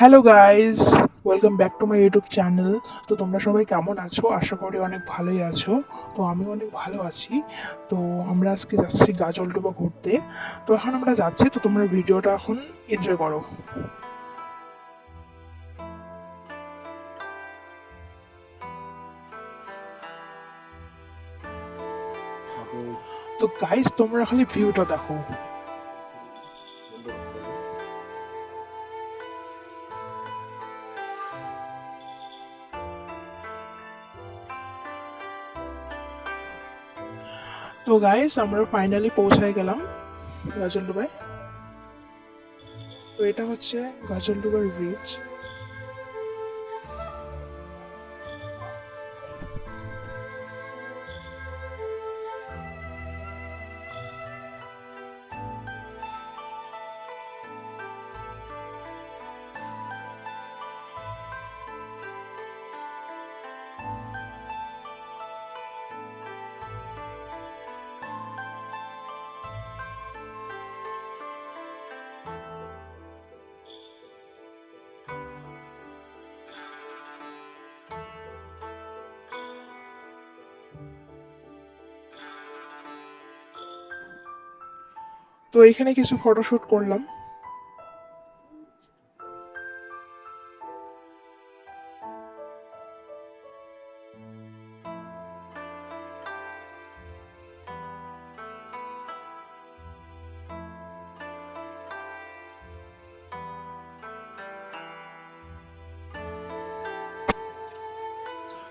Hello guys welcome back to my YouTube channel তো তোমরা সবাই কেমন আছো? আশা করি অনেক ভালোই আছো। তো আমি অনেক ভালো আছি। তো আমরা আজকে যাচ্ছি গাজলডোবা ঘুরতে। তো এখন আমরা যাচ্ছি, তো তোমরা ভিডিওটা এখন এনজয় করো। তো গাইস তোমরা খালি ভিউটা দেখো। তো গাইস আমরা ফাইনালি পৌঁছায় গেলাম গাজলডোবায়। তো এটা হচ্ছে গাজলডোবার ব্রিজ তো এখানে কিছু ফটোশুট করলাম।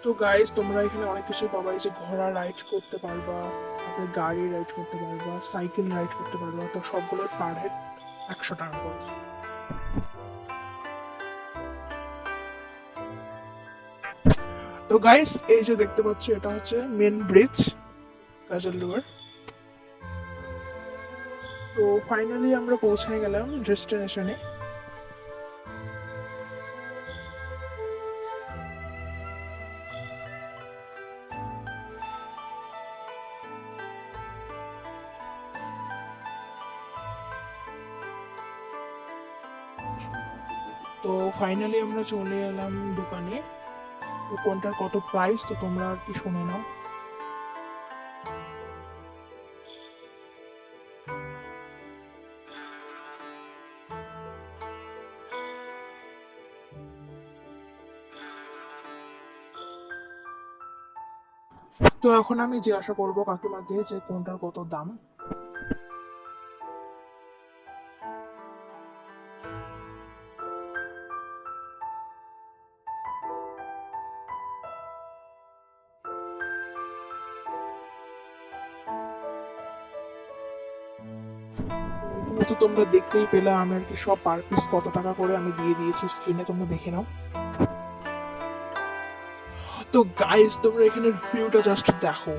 তো গাইজ তোমরা এখানে অনেক কিছু পাবা, এই যে ঘোড়া রাইড করতে পারবা। গাড়ি রাইড করতে পারবা সাইকেল রাইড করতে পারবা। তো সবগুলোর পার হেড একশো টাকা করে। তো গাইস এই যে দেখতে পাচ্ছ, এটা হচ্ছে মেন ব্রিজ গাজলডুয়ার তো ফাইনালি আমরা পৌঁছে গেলাম ডেস্টিনেশনে তো ফাইনালি আমরা চলে এলাম দোকানে। তো কোনটার কত প্রাইস তো তোমরা আর কি শুনে নাও। তো এখন আমি জিজ্ঞাসা করব কাকিমাকে যে কোনটার কত দাম। তো তোমরা দেখতেই পেলে আমি আর কি সব পার পিস কত টাকা করে আমি দিয়ে দিয়েছি স্ক্রিনে তোমরা দেখে নাও। তো গাইস তোমরা এখানে ভিউটা জাস্ট দেখো।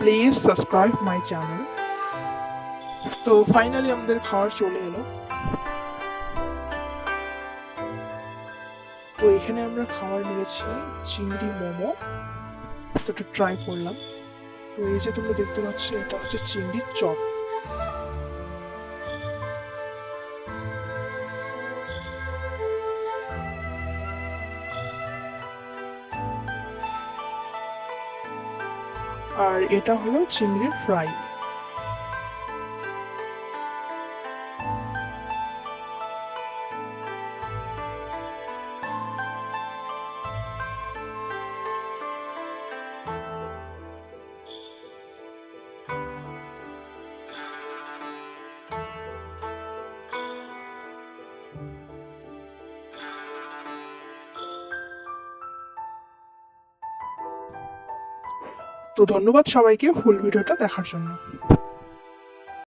প্লিজ সাবস্ক্রাইব মাই চ্যানেল তো ফাইনালি আমাদের খাওয়ার চলে এলো। তো এখানে আমরা খাবার নিয়েছি, চিংড়ি মোমো। তো একটু ট্রাই করলাম। তো এই যে তোমরা দেখতে পাচ্ছ, এটা হচ্ছে চিংড়ির চপ। আর এটা হলো চিংড়ির ফ্রাই তো ধন্যবাদ সবাইকে ফুল ভিডিওটা দেখার জন্য।